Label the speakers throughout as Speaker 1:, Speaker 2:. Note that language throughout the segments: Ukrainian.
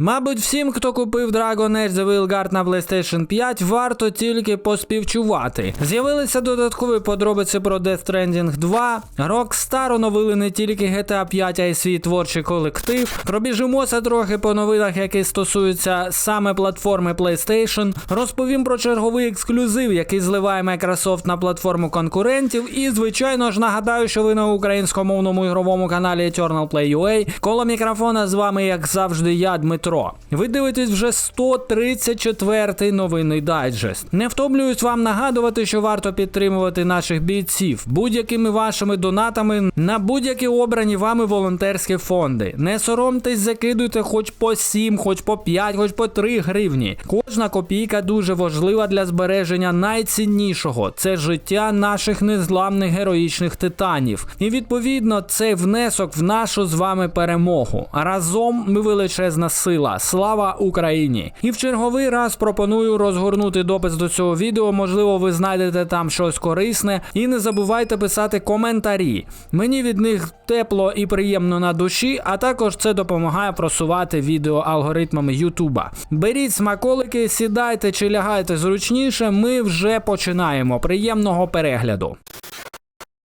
Speaker 1: Мабуть, всім, хто купив Dragon Age The Veilguard на PlayStation 5, варто тільки поспівчувати. З'явилися додаткові подробиці про Death Stranding 2. Rockstar оновили не тільки GTA 5, а й свій творчий колектив. Пробіжимося трохи по новинах, які стосуються саме платформи PlayStation. Розповім про черговий ексклюзив, який зливає Microsoft на платформу конкурентів. І, звичайно ж, нагадаю, що ви на українськомовному ігровому каналі Eternal Play UA. Коло мікрофона з вами, як завжди, я, Дмитро. Ви дивитесь вже 134-й новинний дайджест. Не втомлююсь вам нагадувати, що варто підтримувати наших бійців будь-якими вашими донатами на будь-які обрані вами волонтерські фонди. Не соромтесь, закидуйте хоч по 7, хоч по 5, хоч по 3 гривні. Кожна копійка дуже важлива для збереження найціннішого це життя наших незламних героїчних титанів. І відповідно цей внесок в нашу з вами перемогу. Разом ми величезна сила. Слава Україні! І в черговий раз пропоную розгорнути допис до цього відео. Можливо, ви знайдете там щось корисне. І не забувайте писати коментарі. Мені від них тепло і приємно на душі, а також це допомагає просувати відео алгоритмами Ютуба. Беріть смаколики, сідайте чи лягайте зручніше. Ми вже починаємо. Приємного перегляду.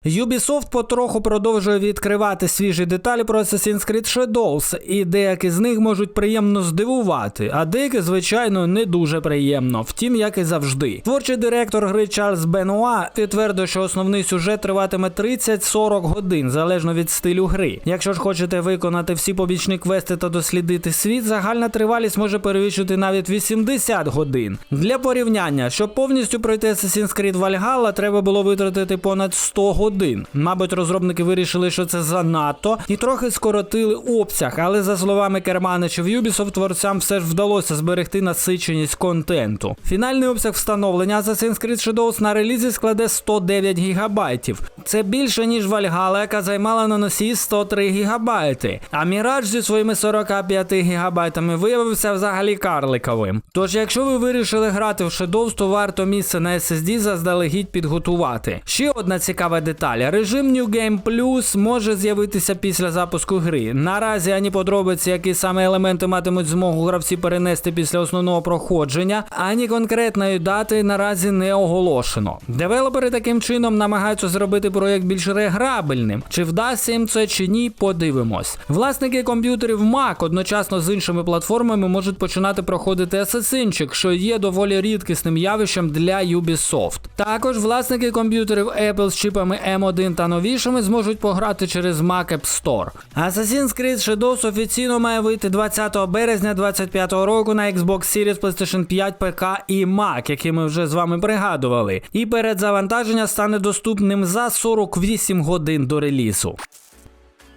Speaker 1: Ubisoft потроху продовжує відкривати свіжі деталі про Assassin's Creed Shadows, і деякі з них можуть приємно здивувати, а деякі, звичайно, не дуже приємно, втім, як і завжди. Творчий директор гри Чарльз Бенуа підтвердив, що основний сюжет триватиме 30-40 годин, залежно від стилю гри. Якщо ж хочете виконати всі побічні квести та дослідити світ, загальна тривалість може перевищити навіть 80 годин. Для порівняння, щоб повністю пройти Assassin's Creed Valhalla, треба було витратити понад 100 годин. Мабуть, розробники вирішили, що це занадто, і трохи скоротили обсяг, але за словами керманичів Ubisoft, творцям все ж вдалося зберегти насиченість контенту. Фінальний обсяг встановлення Assassin's Creed Shadows на релізі складе 109 гігабайтів. Це більше ніж Valhalla, яка займала на носі 103 гігабайти. А Mirage зі своїми 45 гігабайтами виявився взагалі карликовим. Тож, якщо ви вирішили грати в Shadows, то варто місце на SSD заздалегідь підготувати. Ще одна цікава деталь. Режим New Game Plus може з'явитися після запуску гри. Наразі ані подробиці, які саме елементи матимуть змогу гравці перенести після основного проходження, ані конкретної дати наразі не оголошено. Девелопери таким чином намагаються зробити проєкт більш реграбельним. Чи вдасться їм це чи ні, подивимось. Власники комп'ютерів Mac одночасно з іншими платформами можуть починати проходити Асасинчик, що є доволі рідкісним явищем для Ubisoft. Також власники комп'ютерів Apple з чіпами M1 та новішими зможуть пограти через Mac App Store. Assassin's Creed Shadows офіційно має вийти 20 березня 2025 року на Xbox Series, PlayStation 5, ПК і Mac, які ми вже з вами пригадували. І перед завантаження стане доступним за 48 годин до релізу.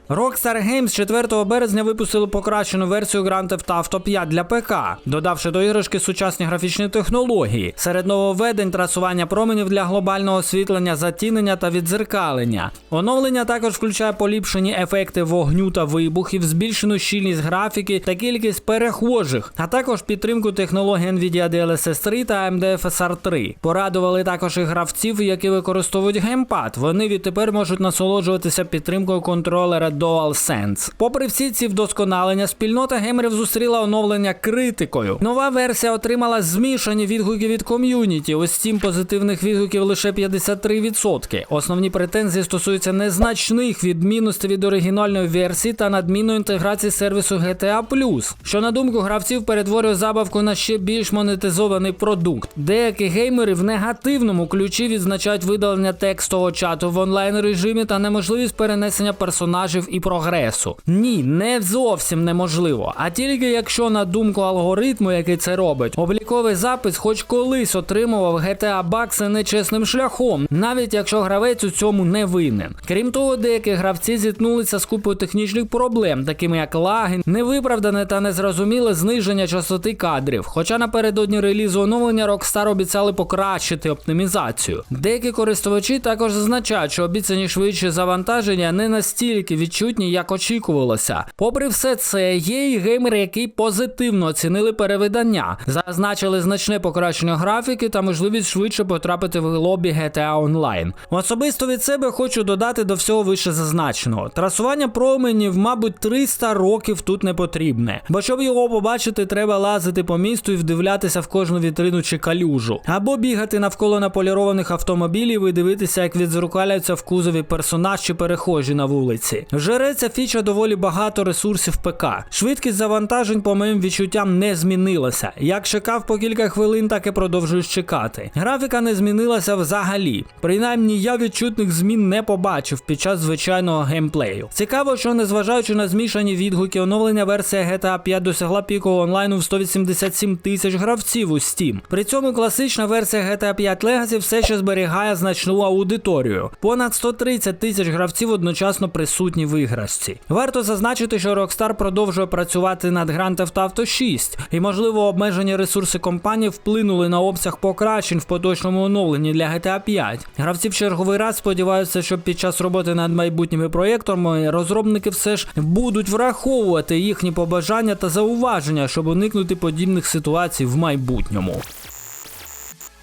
Speaker 1: Rockstar Games 4 березня випустили покращену версію Grand Theft Auto 5 для ПК, додавши до іграшки сучасні графічні технології. Серед нововведень трасування променів для глобального освітлення, затінення та відзеркалення. Оновлення також включає поліпшені ефекти вогню та вибухів, збільшену щільність графіки та кількість перехожих, а також підтримку технологій Nvidia DLSS 3 та AMD FSR 3. Порадували також і гравців, які використовують геймпад. Вони відтепер можуть насолоджуватися підтримкою контролера DualSense. Попри всі ці вдосконалення, спільнота геймерів зустріла оновлення критикою. Нова версія отримала змішані відгуки від ком'юніті. Ось Steam позитивних відгуків лише 53%. Основні претензії стосуються незначних відмінностей від оригінальної версії та надмінної інтеграції сервісу GTA+, що на думку гравців перетворює забавку на ще більш монетизований продукт. Деякі геймери в негативному ключі відзначають видалення текстового чату в онлайн режимі та неможливість перенесення персонажів і прогресу. Ні, не зовсім неможливо. А тільки якщо на думку алгоритму, який це робить, обліковий запис хоч колись отримував GTA бакси нечесним шляхом, навіть якщо гравець у цьому не винен. Крім того, деякі гравці зіткнулися з купою технічних проблем, такими як лаги, невиправдане та незрозуміле зниження частоти кадрів. Хоча напередодні релізу оновлення Rockstar обіцяли покращити оптимізацію. Деякі користувачі також зазначають, що обіцяні швидші завантаження не настільки відчувають відчутні, як очікувалося. Попри все це, є і геймери, які позитивно оцінили перевидання, зазначили значне покращення графіки та можливість швидше потрапити в лобі GTA Online. Особисто від себе хочу додати до всього вище зазначеного. Трасування променів, мабуть, 300 років тут не потрібне, бо щоб його побачити, треба лазити по місту і вдивлятися в кожну вітрину чи калюжу, або бігати навколо наполірованих автомобілів і дивитися, як відзеркаляються в кузові персонаж чи перехожі на вулиці. Жере ця фіча доволі багато ресурсів ПК. Швидкість завантажень, по моїм відчуттям, не змінилася. Як чекав по кілька хвилин, так і продовжуєш чекати. Графіка не змінилася взагалі. Принаймні я відчутних змін не побачив під час звичайного геймплею. Цікаво, що незважаючи на змішані відгуки, оновлення версія GTA 5 досягла піку онлайну в 187 тисяч гравців у Steam. При цьому класична версія GTA 5 Legacy все ще зберігає значну аудиторію. Понад 130 тисяч гравців одночасно присутні в іграшці. Варто зазначити, що Rockstar продовжує працювати над Grand Theft Auto 6, і можливо обмежені ресурси компанії вплинули на обсяг покращень в поточному оновленні для GTA 5. Гравці в черговий раз сподіваються, що під час роботи над майбутніми проєктами розробники все ж будуть враховувати їхні побажання та зауваження, щоб уникнути подібних ситуацій в майбутньому.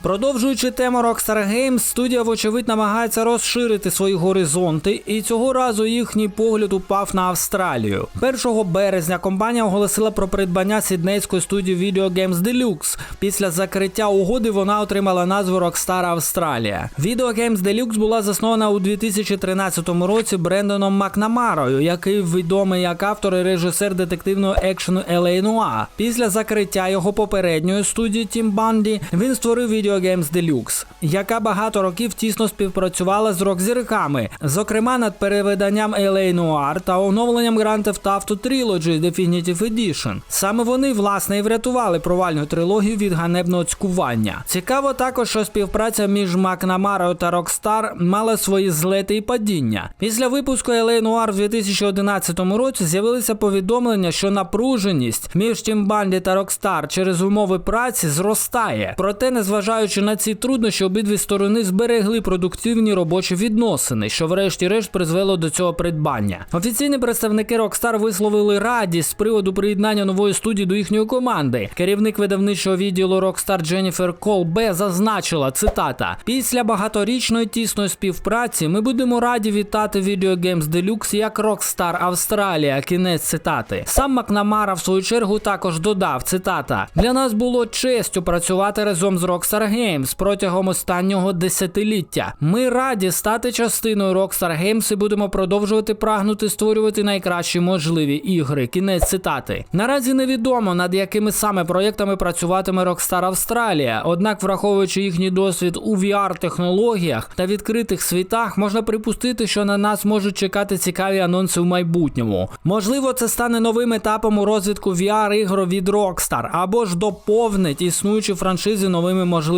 Speaker 1: Продовжуючи тему Rockstar Games, студія, вочевидь, намагається розширити свої горизонти, і цього разу їхній погляд упав на Австралію. 1 березня компанія оголосила про придбання сіднейської студії Video Games Deluxe. Після закриття угоди вона отримала назву Rockstar Австралія. Video Games Deluxe була заснована у 2013 році Брендоном Макнамарою, який відомий як автор і режисер детективного екшену Noir. Після закриття його попередньої студії Team Bundy він створив Video Games Deluxe, яка багато років тісно співпрацювала з рок-зірками, зокрема над перевиданням LA Noir та оновленням Grand Theft Auto Trilogy Definitive Edition. Саме вони, власне, і врятували провальну трилогію від ганебного цькування. Цікаво також, що співпраця між Макнамарою та Rockstar мала свої злети і падіння. Після випуску LA Noir в 2011 році з'явилися повідомлення, що напруженість між Bundy та Rockstar через умови праці зростає. Проте, незважаючи на ці труднощі, обидві сторони зберегли продуктивні робочі відносини, що врешті-решт призвело до цього придбання. Офіційні представники Rockstar висловили радість з приводу приєднання нової студії до їхньої команди. Керівник видавничого відділу Rockstar Дженніфер Колбе зазначила цитата: після багаторічної тісної співпраці ми будемо раді вітати Video Games Deluxe як Rockstar Австралія. Кінець цитати. Сам Макнамара в свою чергу також додав цитата: для нас було честю працювати разом з Rockstar Games протягом останнього десятиліття. Ми раді стати частиною Rockstar Games і будемо продовжувати прагнути створювати найкращі можливі ігри. Кінець цитати. Наразі невідомо над якими саме проєктами працюватиме Rockstar Австралія. Однак, враховуючи їхній досвід у VR-технологіях та відкритих світах, можна припустити, що на нас можуть чекати цікаві анонси в майбутньому. Можливо, це стане новим етапом у розвитку VR-ігор від Rockstar або ж доповнить існуючі франшизи новими можливостями.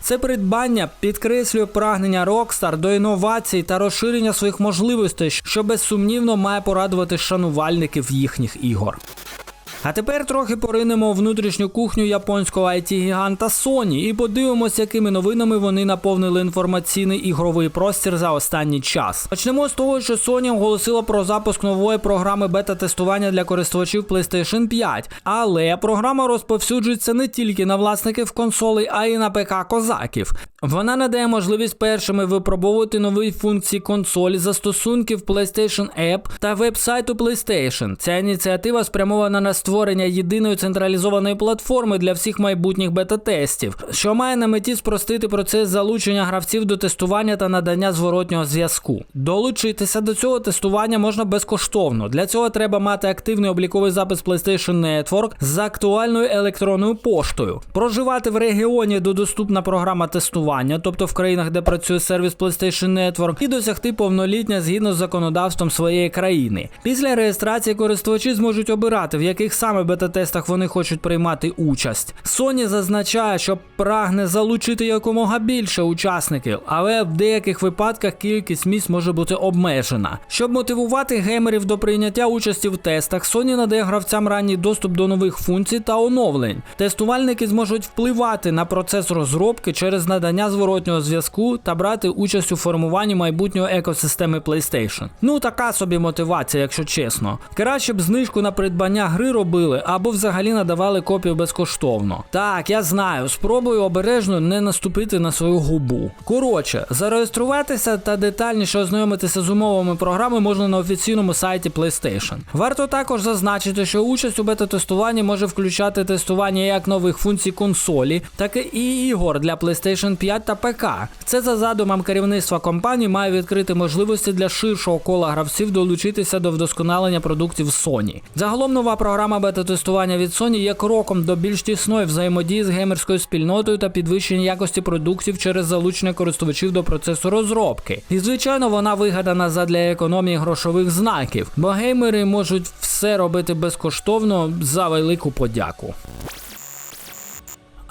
Speaker 1: Це придбання підкреслює прагнення Rockstar до інновацій та розширення своїх можливостей, що безсумнівно має порадувати шанувальників їхніх ігор. А тепер трохи поринемо у внутрішню кухню японського IT-гіганта Sony і подивимося, якими новинами вони наповнили інформаційний ігровий простір за останній час. Почнемо з того, що Sony оголосила про запуск нової програми бета-тестування для користувачів PlayStation 5, але програма розповсюджується не тільки на власників консолей, а й на ПК козаків. Вона надає можливість першими випробовувати нові функції консолі, застосунків PlayStation App та веб-сайту PlayStation. Ця ініціатива спрямована на створення єдиної централізованої платформи для всіх майбутніх бета-тестів, що має на меті спростити процес залучення гравців до тестування та надання зворотнього зв'язку. Долучитися до цього тестування можна безкоштовно. Для цього треба мати активний обліковий запис PlayStation Network з актуальною електронною поштою, проживати в регіоні, де доступна програма тестування, тобто в країнах, де працює сервіс PlayStation Network, і досягти повноліття згідно з законодавством своєї країни. Після реєстрації користувачі зможуть обирати, в яких саме бета-тестах вони хочуть приймати участь. Sony зазначає, що прагне залучити якомога більше учасників, але в деяких випадках кількість місць може бути обмежена. Щоб мотивувати геймерів до прийняття участі в тестах, Sony надає гравцям ранній доступ до нових функцій та оновлень. Тестувальники зможуть впливати на процес розробки через надання надання зворотнього зв'язку та брати участь у формуванні майбутнього екосистеми PlayStation. Ну така собі мотивація, якщо чесно. Краще б знижку на придбання гри робили або взагалі надавали копію безкоштовно. Так, я знаю, спробую обережно не наступити на свою губу. Коротше, зареєструватися та детальніше ознайомитися з умовами програми можна на офіційному сайті PlayStation. Варто також зазначити, що участь у бета-тестуванні може включати тестування як нових функцій консолі, так і ігор для PlayStation 5 та ПК. Це за задумом керівництва компанії має відкрити можливості для ширшого кола гравців долучитися до вдосконалення продуктів Sony. Загалом нова програма бета-тестування від Sony є кроком до більш тісної взаємодії з геймерською спільнотою та підвищення якості продуктів через залучення користувачів до процесу розробки. І звичайно, вона вигадана задля економії грошових знаків, бо геймери можуть все робити безкоштовно за велику подяку.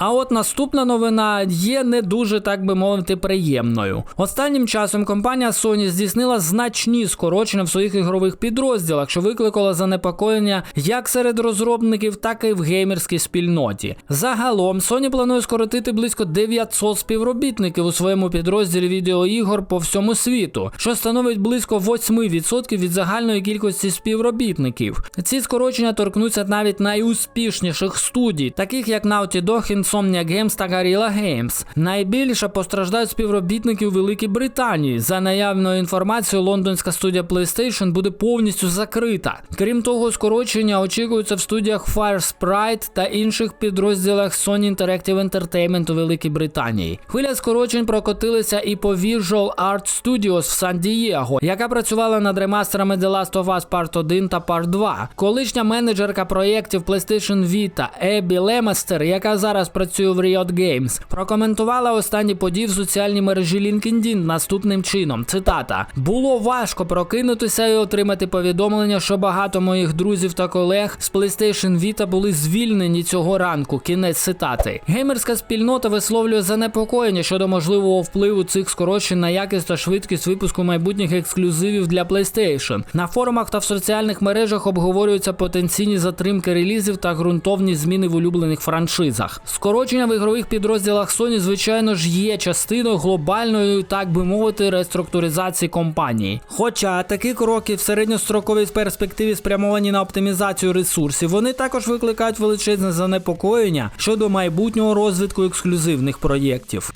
Speaker 1: А от наступна новина є не дуже, так би мовити, приємною. Останнім часом компанія Sony здійснила значні скорочення в своїх ігрових підрозділах, що викликало занепокоєння як серед розробників, так і в геймерській спільноті. Загалом Sony планує скоротити близько 900 співробітників у своєму підрозділі відеоігор по всьому світу, що становить близько 8% від загальної кількості співробітників. Ці скорочення торкнуться навіть найуспішніших студій, таких як Naughty Dog, Insomnia Games та Guerrilla Games. Найбільше постраждають співробітники у Великій Британії. За наявною інформацією, лондонська студія PlayStation буде повністю закрита. Крім того, скорочення очікуються в студіях Fire Sprite та інших підрозділах Sony Interactive Entertainment у Великій Британії. Хвиля скорочень прокотилися і по Visual Art Studios в Сан-Дієго, яка працювала над ремастерами The Last of Us Part 1 та Part 2. Колишня менеджерка проєктів PlayStation Vita Ебі Лемастер, яка зараз працює в Riot Games, прокоментувала останні події в соціальній мережі LinkedIn наступним чином. Цитата: було важко прокинутися і отримати повідомлення, що багато моїх друзів та колег з PlayStation Vita були звільнені цього ранку. Кінець цитати. Геймерська спільнота висловлює занепокоєння щодо можливого впливу цих скорочень на якість та швидкість випуску майбутніх ексклюзивів для PlayStation. На форумах та в соціальних мережах обговорюються потенційні затримки релізів та ґрунтовні зміни в улюблених франшизах. Скорочення в ігрових підрозділах Sony, звичайно ж, є частиною глобальної, так би мовити, реструктуризації компанії. Хоча такі кроки в середньостроковій перспективі спрямовані на оптимізацію ресурсів, вони також викликають величезне занепокоєння щодо майбутнього розвитку ексклюзивних проєктів.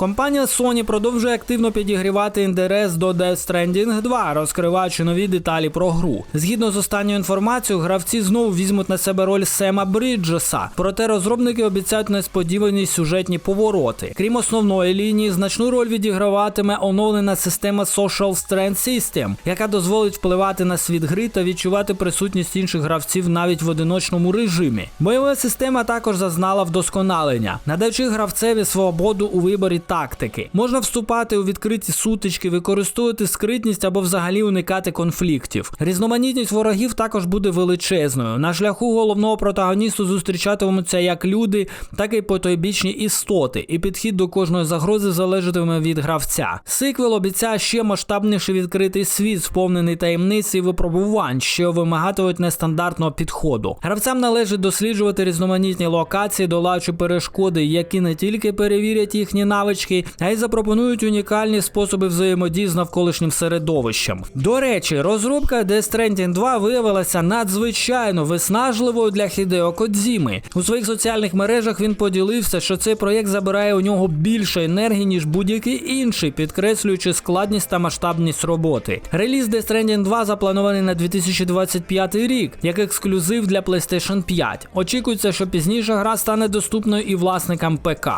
Speaker 1: Компанія Sony продовжує активно підігрівати інтерес до Death Stranding 2, розкриваючи нові деталі про гру. Згідно з останньою інформацією, гравці знову візьмуть на себе роль Сема Бріджеса, проте розробники обіцяють несподівані сюжетні повороти. Крім основної лінії, значну роль відіграватиме оновлена система Social Strand System, яка дозволить впливати на світ гри та відчувати присутність інших гравців навіть в одиночному режимі. Бойова система також зазнала вдосконалення, надаючи гравцеві свободу у виборі тактики. Можна вступати у відкриті сутички, використовувати скритність або взагалі уникати конфліктів. Різноманітність ворогів також буде величезною. На шляху головного протагоністу зустрічатимуться як люди, так і потойбічні істоти, і підхід до кожної загрози залежатиме від гравця. Сиквел обіцяє ще масштабніший відкритий світ, сповнений таємниць і випробувань, що вимагатимуть нестандартного підходу. Гравцям належить досліджувати різноманітні локації, долаючи перешкоди, які не тільки перевірять їхні навички, а й запропонують унікальні способи взаємодії з навколишнім середовищем. До речі, розробка Death Stranding 2 виявилася надзвичайно виснажливою для Хідео Кодзіми. У своїх соціальних мережах він поділився, що цей проєкт забирає у нього більше енергії, ніж будь-який інший, підкреслюючи складність та масштабність роботи. Реліз Death Stranding 2 запланований на 2025 рік як ексклюзив для PlayStation 5. Очікується, що пізніше гра стане доступною і власникам ПК.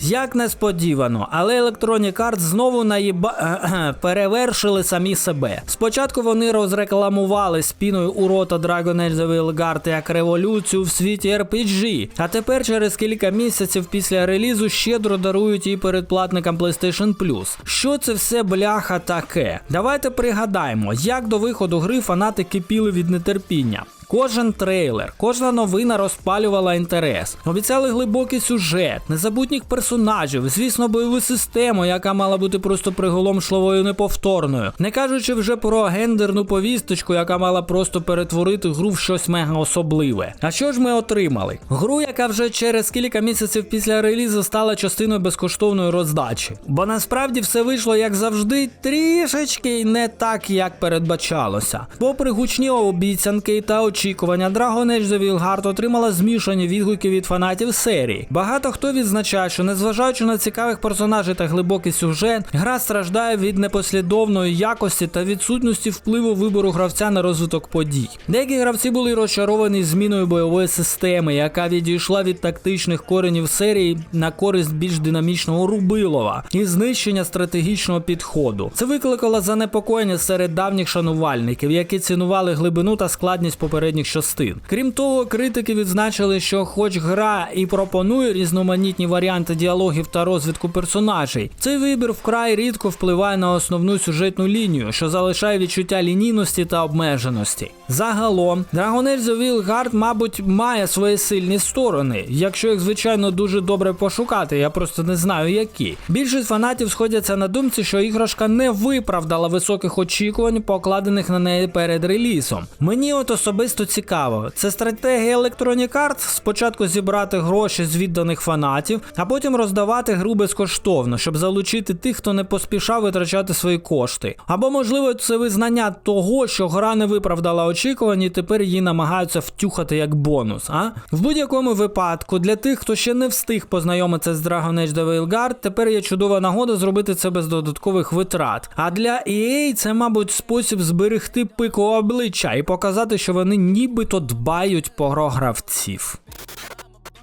Speaker 1: Як несподівано, але Electronic Arts знову наїба... перевершили самі себе. Спочатку вони розрекламували спіною у рота Dragon Age The Veilguard як революцію в світі RPG, а тепер через кілька місяців після релізу щедро дарують її передплатникам PlayStation Plus. Що це все бляха таке? Давайте пригадаємо, як до виходу гри фанати кипіли від нетерпіння. Кожен трейлер, кожна новина розпалювала інтерес. Обіцяли глибокий сюжет, незабутніх персонажів, звісно, бойову систему, яка мала бути просто приголомшливою неповторною. Не кажучи вже про гендерну повісточку, яка мала просто перетворити гру в щось мега особливе. А що ж ми отримали? Гру, яка вже через кілька місяців після релізу стала частиною безкоштовної роздачі. Бо насправді все вийшло, як завжди, трішечки не так, як передбачалося. Попри гучні обіцянки та очікування, Dragon Age The Wilgard отримала змішані відгуки від фанатів серії. Багато хто відзначає, що незважаючи на цікавих персонажів та глибокий сюжет, гра страждає від непослідовної якості та відсутності впливу вибору гравця на розвиток подій. Деякі гравці були розчаровані зміною бойової системи, яка відійшла від тактичних коренів серії на користь більш динамічного рубилова і знищення стратегічного підходу. Це викликало занепокоєння серед давніх шанувальників, які цінували глибину та складність попередніх частин. Крім того, критики відзначили, що, хоч гра і пропонує різноманітні варіанти діалогів та розвитку персонажей, цей вибір вкрай рідко впливає на основну сюжетну лінію, що залишає відчуття лінійності та обмеженості. Загалом, Dragon Age The Wilgard, мабуть, має свої сильні сторони, якщо їх, звичайно, дуже добре пошукати, я просто не знаю які. Більшість фанатів сходяться на думці, що іграшка не виправдала високих очікувань, покладених на неї перед релізом. Мені от особисто цікаво, це стратегія Electronic Arts спочатку зібрати гроші з відданих фанатів, а потім роздавати гру безкоштовно, щоб залучити тих, хто не поспішав витрачати свої кошти. Або, можливо, це визнання того, що гра не виправдала очікувань, і тепер її намагаються втюхати як бонус. А в будь-якому випадку, для тих, хто ще не встиг познайомитися з Dragon Age The Wilgard, тепер є чудова нагода зробити це без додаткових витрат. А для EA це, мабуть, спосіб зберегти пику обличчя і показати, що вони нібито дбають про гравців.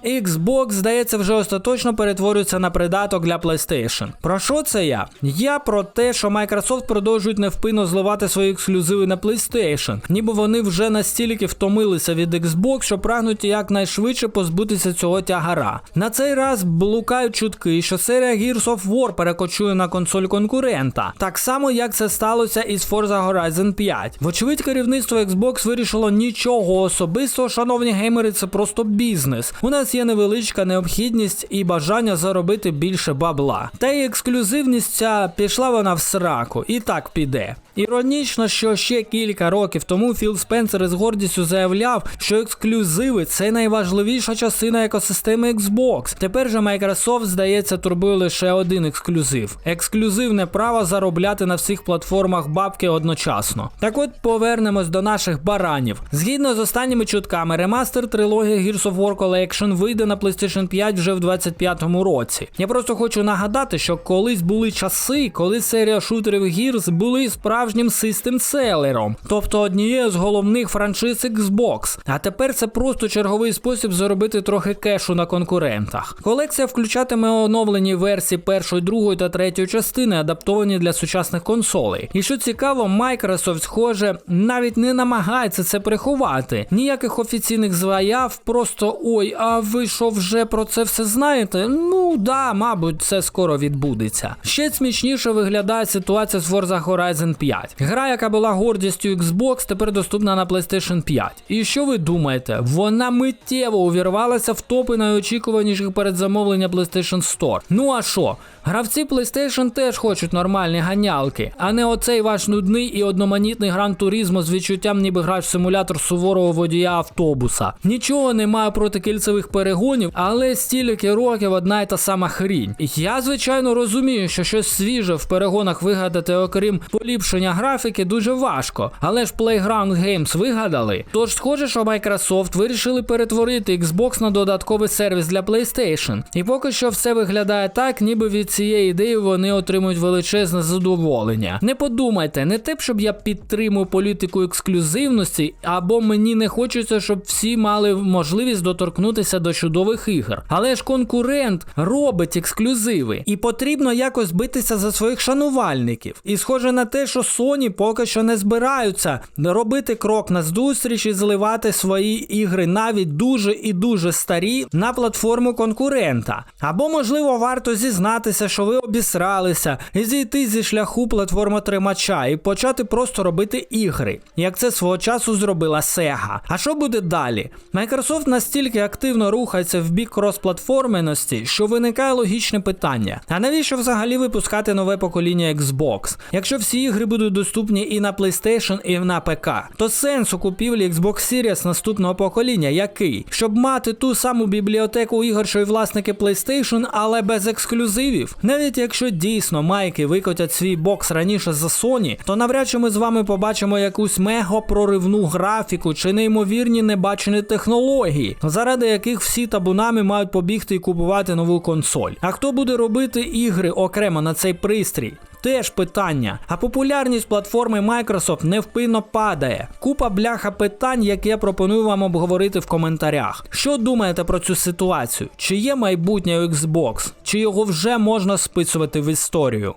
Speaker 1: Xbox, здається, вже остаточно перетворюється на придаток для PlayStation. Про що це я? Я про те, що Microsoft продовжують невпинно зливати свої ексклюзиви на PlayStation, ніби вони вже настільки втомилися від Xbox, що прагнуть якнайшвидше позбутися цього тягара. На цей раз блукають чутки, що серія Gears of War перекочує на консоль конкурента, так само як це сталося із Forza Horizon 5. Вочевидь, керівництво Xbox вирішило нічого особистого, шановні геймери, це просто бізнес. У нас є невеличка необхідність і бажання заробити більше бабла. Та й ексклюзивність ця пішла вона в сраку, і так піде. Іронічно, що ще кілька років тому Філ Спенсер із гордістю заявляв, що ексклюзиви це найважливіша частина екосистеми Xbox. Тепер же Microsoft, здається, турбує лише один ексклюзив: ексклюзивне право заробляти на всіх платформах бабки одночасно. Так от повернемось до наших баранів. Згідно з останніми чутками, ремастер трилогії Gears of War Collection вийде на PlayStation 5 вже в 25-му році. Я просто хочу нагадати, що колись були часи, коли серія шутерів Gears були справжнім систем селером, тобто однією з головних франшиз Xbox. А тепер це просто черговий спосіб заробити трохи кешу на конкурентах. Колекція включатиме оновлені версії першої, другої та третьої частини, адаптовані для сучасних консолей. І що цікаво, Microsoft, схоже, навіть не намагається це приховати. Ніяких офіційних заяв, просто ой, а ви що вже про це все знаєте? Ну да, мабуть, це скоро відбудеться. Ще смішніше виглядає ситуація з Forza Horizon 5. Гра, яка була гордістю Xbox, тепер доступна на PlayStation 5. І що ви думаєте? Вона миттєво увірвалася в топи найочікуваніших передзамовлення PlayStation Store. Ну а що? Гравці PlayStation теж хочуть нормальні ганялки, а не оцей ваш нудний і одноманітний гран туризмо з відчуттям, ніби граєш в симулятор суворого водія автобуса. Нічого не маю проти кільцевих перегонів, але стільки років одна й та сама хрінь. Я, звичайно, розумію, що щось свіже в перегонах вигадати, окрім поліпшення графіки, дуже важко. Але ж Playground Games вигадали. Тож, схоже, що Microsoft вирішили перетворити Xbox на додатковий сервіс для PlayStation. І поки що все виглядає так, ніби від цієї ідеї вони отримують величезне задоволення. Не подумайте, не те, щоб я підтримую політику ексклюзивності, або мені не хочеться, щоб всі мали можливість доторкнутися до чудових ігор. Але ж конкурент робить ексклюзиви, і потрібно якось битися за своїх шанувальників. І схоже на те, що Sony поки що не збираються робити крок на зустріч і зливати свої ігри, навіть дуже і дуже старі, на платформу конкурента. Або, можливо, варто зізнатися, що ви обісралися, і зійти зі шляху платформотримача і почати просто робити ігри, як це свого часу зробила Sega. А що буде далі? Microsoft настільки активно рухається в бік кросплатформеності, що виникає логічне питання: а навіщо взагалі випускати нове покоління Xbox? Якщо всі ігри будуть доступні і на PlayStation, і на ПК, то сенс у купівлі Xbox Series наступного покоління який? Щоб мати ту саму бібліотеку ігор, що й власники PlayStation, але без ексклюзивів. Навіть якщо дійсно майки викотять свій бокс раніше за Sony, то навряд чи ми з вами побачимо якусь мега проривну графіку чи неймовірні небачені технології, заради яких всі табунами мають побігти і купувати нову консоль. А хто буде робити ігри окремо на цей пристрій? Теж питання. А популярність платформи Microsoft невпинно падає. Купа бляха питань, які я пропоную вам обговорити в коментарях. Що думаєте про цю ситуацію? Чи є майбутнє у Xbox? Чи його вже можна списувати в історію?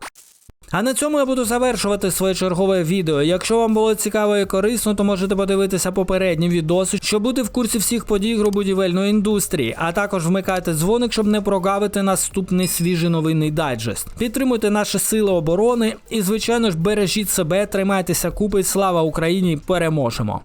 Speaker 1: А на цьому я буду завершувати своє чергове відео. Якщо вам було цікаво і корисно, то можете подивитися попередні відоси, щоб бути в курсі всіх подій грубодівельної індустрії, а також вмикайте дзвоник, щоб не прогавити наступний свіжий новинний дайджест. Підтримуйте наші сили оборони і, звичайно ж, бережіть себе, тримайтеся купи, слава Україні, переможемо!